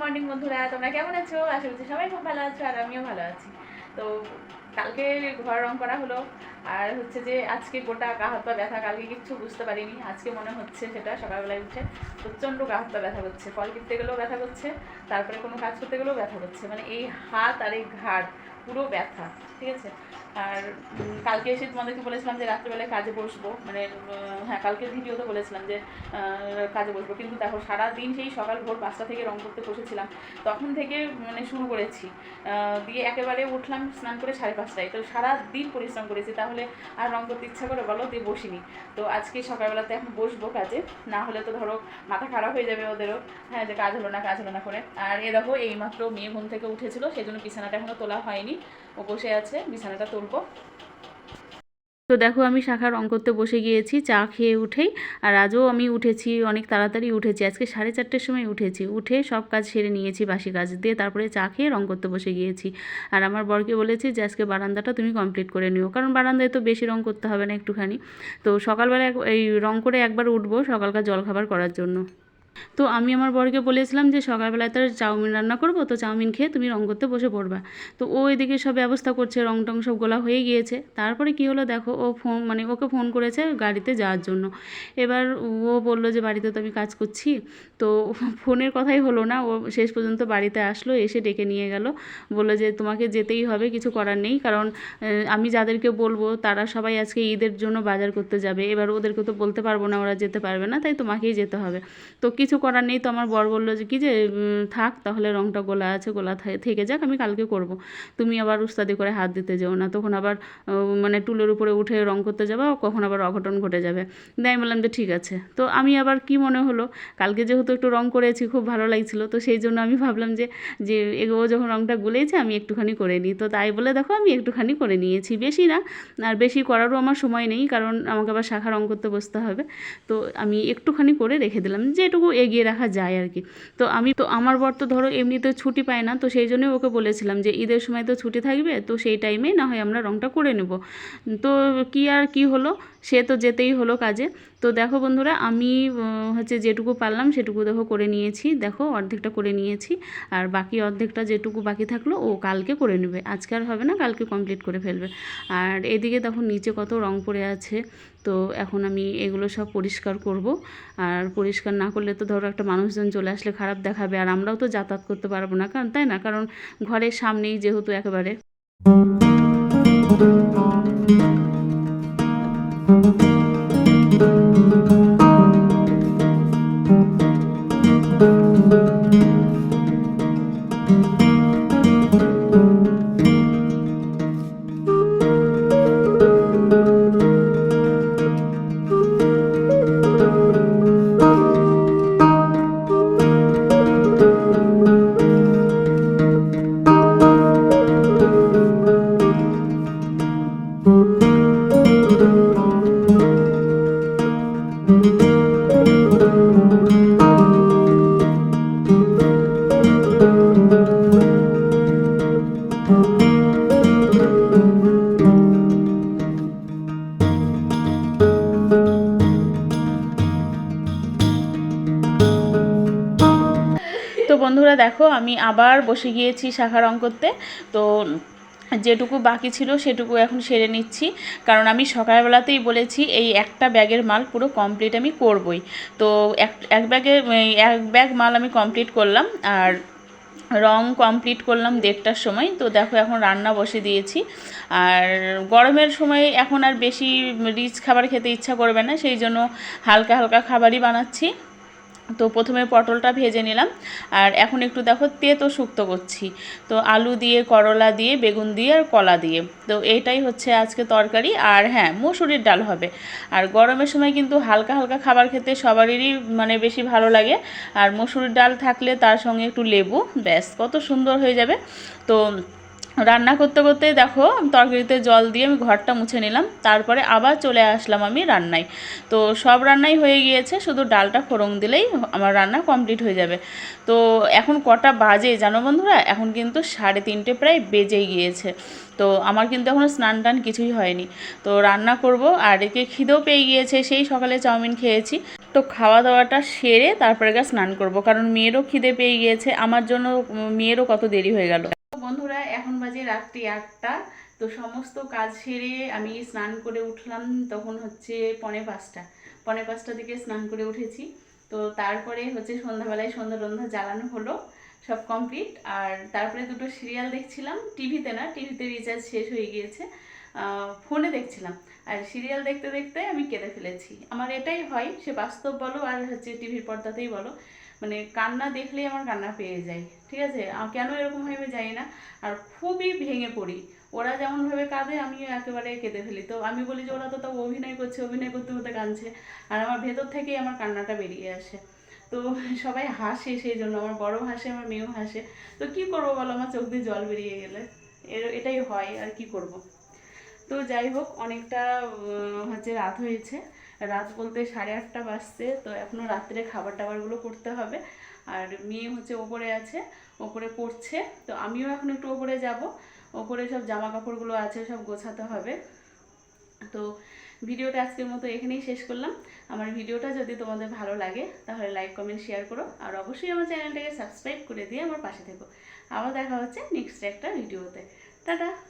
Morning, বন্ধুরা, তোমরা কেমন আছো? আশা করছি সবাই খুব ভালো আছো আর আমিও ভালো আছি। তো কালকে ঘর রং করা হলো। আর হচ্ছে যে আজকে গোটা হাত পা ব্যথা, কালকে কিচ্ছু বুঝতে পারিনি। আজকে মনে হচ্ছে সেটা সকালবেলায় উঠে প্রচণ্ড হাত পা ব্যথা করছে। কল কিনতে গেলেও ব্যথা করছে, তারপরে কোনো কাজ করতে গেলেও ব্যথা করছে। মানে এই হাত আর এই ঘাড় পুরো ব্যথা, ঠিক আছে? আর কালকে এসে তোমাদেরকে বলেছিলাম যে রাত্রেবেলায় কাজে বসবো। মানে হ্যাঁ কালকে ভিডিওতে বলেছিলাম যে কাজে বসবো। কিন্তু দেখো, সারাদিন সেই সকাল ভোর পাঁচটা থেকে রং করতে বসেছিলাম। তখন থেকে মানে শুরু করেছি। দিয়ে একেবারে উঠলাম, স্নান করে সাড়ে পাঁচটায়। তো সারা দিন পরিশ্রম করেছি। তাহলে আর রং করতে ইচ্ছা করে বলো দিয়ে বসিনি। তো আজকে সকালবেলাতে এখন বসবো কাজে, না হলে তো ধরো মাথা খারাপ হয়ে যাবে ওদেরও। হ্যাঁ যে কাজ হলো না, কাজ হলো না করে। আর এ দেখো এইমাত্র মেয়ে ঘুম থেকে উঠেছিল সেই জন্য বিছানাটা এখনও তোলা হয়নি। ও বসে আছে, বিছানাটা তুলবো। তো দেখো আমি শাখার রং করতে বসে গিয়েছি, চা খেয়ে উঠেই, আর আজও আমি উঠেছি, অনেক তাড়াতাড়ি উঠেছি। আজকে সাড়ে চারটের সময় উঠেছি, উঠে সব কাজ সেরে নিয়েছি, বাসি কাজ দিয়ে তারপরে চা খেয়ে রং করতে বসে গিয়েছি। আর আমার বরকে বলেছি যে, আজকে বারান্দাটা তুমি কমপ্লিট করে নিও। কারণ বারান্দায় তো বেশি রং করতে হবে না একটুখানি। তো সকালবেলা এই রং করে একবার উঠবো সকালকার জলখাবার করার জন্য। তো আমি আমার বরকে বলেছিলাম যে সকালবেলায় তার চাউমিন রান্না করব, তো চাউমিন খেয়ে তুমি রং করতে বসে পড়বা। তো ও এদিকে সব ব্যবস্থা করছে, রং টং সব গোলা হয়ে গিয়েছে। তারপরে কি হলো দেখো, ও ফোন মানে ওকে ফোন করেছে গাড়িতে যাওয়ার জন্য। এবার ও বলল যে বাড়িতে তো আমি কাজ করছি। তো ফোনের কথাই হলো না, ও শেষ পর্যন্ত বাড়িতে আসলো, এসে ডেকে নিয়ে গেল। বলল যে তোমাকে যেতেই হবে, কিছু করার নেই। কারণ আমি যাদেরকে বলব তারা সবাই আজকে ঈদের জন্য বাজার করতে যাবে। এবার ওদেরকে তো বলতে পারব না, ওরা যেতে পারবে না, তাই তোমাকেই যেতে হবে। তো কিছু করার নেই। তো আমার বর বলল যে, কি যে থাক, তাহলে রংটা গোলা আছে, গোলা থেকে যাক, আমি কালকে করব। তুমি আবার উস্তাদি করে হাত দিতে যেও না, তখন আবার মানে টুলের উপরে উঠে রং করতে যাবা, কখন আবার অঘটন ঘটে যাবে? তাই আমি বললাম যে, ঠিক আছে। তো আমি আবার কি মনে হলো, কালকে যেহেতু একটু রং করেছি, খুব ভালো লাগছিল, তো সেই জন্য আমি ভাবলাম যে যে এগো যখন রংটা গুলেছে, আমি একটুখানি করে নিই। তো তাই বলে, দেখো, আমি একটুখানি করে নিয়েছি, বেশি না। আর বেশি করারও আমার সময় নেই, কারণ আমাকে আবার শাখা রং করতে বসতে হবে। তো আমি একটুখানি করে রেখে দিলাম। যেটুকু এগিয়ে রাখা যায় আর কি। তো আমি তো আমার বর তো ধরো এমনিতে ছুটি পায় না, তো সেই জন্যই ওকে বলেছিলাম যে ঈদের সময় তো ছুটি থাকবে, তো সেই টাইমে না হয় আমরা রংটা করে নেব। তো কি আর কি হলো? সে তো যেতেই হলো কাজে। তো দেখো বন্ধুরা, আমি হচ্ছে যেটুকু পারলাম সেটুকু দেখো করে নিয়েছি। দেখো অর্ধেকটা করে নিয়েছি, আর বাকি অর্ধেকটা যেটুকু বাকি থাকল ও কালকে করে নেবে। আজকে আর হবে না, কালকে কমপ্লিট করে ফেলবে। আর এদিকে দেখো নিচে কত রং পড়ে আছে। তো এখন আমি এগুলো সব পরিষ্কার করব। আর পরিষ্কার না করলে তো ধরো একটা মানুষজন চলে আসলে খারাপ দেখাবে। আর আমরাও তো যাতায়াত করতে পারব না, কারণ তাই না? কারণ ঘরের সামনেই যেহেতু একেবারে। বন্ধুরা, দেখো, আমি আবার বসে গিয়েছি শাখা রং করতে। তো যেটুকু বাকি ছিল সেটুকু এখন সেরে নিচ্ছি। কারণ আমি সকালবেলাতেই বলেছি, এই একটা ব্যাগের মাল পুরো কমপ্লিট আমি করবই। তো এক এক ব্যাগে এক ব্যাগ মাল আমি কমপ্লিট করলাম। আর রং কমপ্লিট করলাম দেড়টার সময়। তো দেখো, এখন রান্না বসে দিয়েছি। আর গরমের সময় এখন আর বেশি রিচ খাবার খেতে ইচ্ছা করবে না। সেই জন্য হালকা হালকা খাবারই বানাচ্ছি। তো প্রথমে পটলটা ভেজে নিলাম। আর এখন একটু দেখো তেতো শুক্তো করছি। তো আলু দিয়ে, করলা দিয়ে, বেগুন দিয়ে আর কলা দিয়ে। তো এইটাই হচ্ছে আজকে তরকারি। আর হ্যাঁ মুসুরির ডাল হবে। আর গরমের সময় কিন্তু হালকা হালকা খাবার খেতে সবারই মানে বেশি ভালো লাগে। আর মুসুরির ডাল থাকলে তার সঙ্গে একটু লেবু, ব্যাস, কত সুন্দর হয়ে যাবে। তো রান্না করতে করতে দেখো তরকারিতে জল দিয়ে আমি ঘরটা মুছে নিলাম, তারপরে আবার চলে আসলাম আমি রান্নায়। তো সব রান্নাই হয়ে গিয়েছে, শুধু ডালটা ফোড়ন দিলেই আমার রান্না কমপ্লিট হয়ে যাবে। তো এখন কটা বাজে জানো বন্ধুরা? এখন কিন্তু সাড়ে তিনটে প্রায় বেজেই গিয়েছে। তো আমার কিন্তু এখনও স্নান টান কিছুই হয়নি। তো রান্না করব, আর একে খিদেও পেয়ে গিয়েছে, সেই সকালে চাউমিন খেয়েছি। তো খাওয়া দাওয়াটা সেরে তারপরে গা স্নান করব, কারণ মেয়েরও খিদে পেয়ে গিয়েছে, আমার জন্য মেয়েরও কত দেরি হয়ে গেল। বন্ধুরা, এখন বাজে রাত্রি আটটা, তো সমস্ত কাজ সেরে আমি স্নান করে উঠলাম তখন হচ্ছে পনে পাঁচটা। পনে পাঁচটা দিকে স্নান করে উঠেছি। তো তারপরে হচ্ছে সন্ধ্যাবেলায় সন্ধ্যা রন্ধা জ্বালানো হলো, সব কমপ্লিট আর তারপরে দুটো সিরিয়াল দেখছিলাম টিভিতে না টিভিতে রিচার্জ শেষ হয়ে গিয়েছে। ফোনে দেখছিলাম। আর সিরিয়াল দেখতে দেখতে আমি কেঁদে ফেলেছি। আমার এটাই হয়, সে বাস্তব বলো আর হচ্ছে টিভির পর্দাতেই বলো মানে কান্না দেখলেই আমার কান্না পেয়ে যায়, ঠিক আছে? কেন এরকম হয় আমি জানি না। আর খুবই ভেঙে পড়ি। ওরা যেমনভাবে কাঁদে, আমিও একেবারে কেঁদে ফেলি। তো আমি বলি যে, ওরা তো তাও অভিনয় করছে, অভিনয় করতে করতে কাঁদছে। আর আমার ভেতর থেকেই আমার কান্নাটা বেরিয়ে আসে। তো সবাই হাসে সেই জন্য। আমার বড় হাসে, আমার মেয়েও হাসে। তো কি করব বলো? আমার চোখ দিয়ে জল বেরিয়ে গেলে। এর, এটাই হয়, আর কি করব? তো যাই হোক, অনেকটা হচ্ছে রাত হয়েছে। রাত বলতে সাড়ে আটটা বাজছে, তো এখনও রাত্রে খাবার টাবারগুলো করতে হবে। আর মেয়ে হচ্ছে ওপরে আছে, ওপরে পড়ছে, তো আমিও এখন একটু ওপরে যাব। ওপরে সব জামা কাপড়গুলো আছে, সব গোছাতে হবে। তো ভিডিওটা আজকের মতো এখানেই শেষ করলাম। আমার ভিডিওটা যদি তোমাদের ভালো লাগে, তাহলে লাইক, কমেন্ট, শেয়ার করো। আর অবশ্যই আমার চ্যানেলটাকে সাবস্ক্রাইব করে দিয়ে আমার পাশে থেকো। আবার দেখা হচ্ছে নেক্সট একটা ভিডিওতে। টাটা!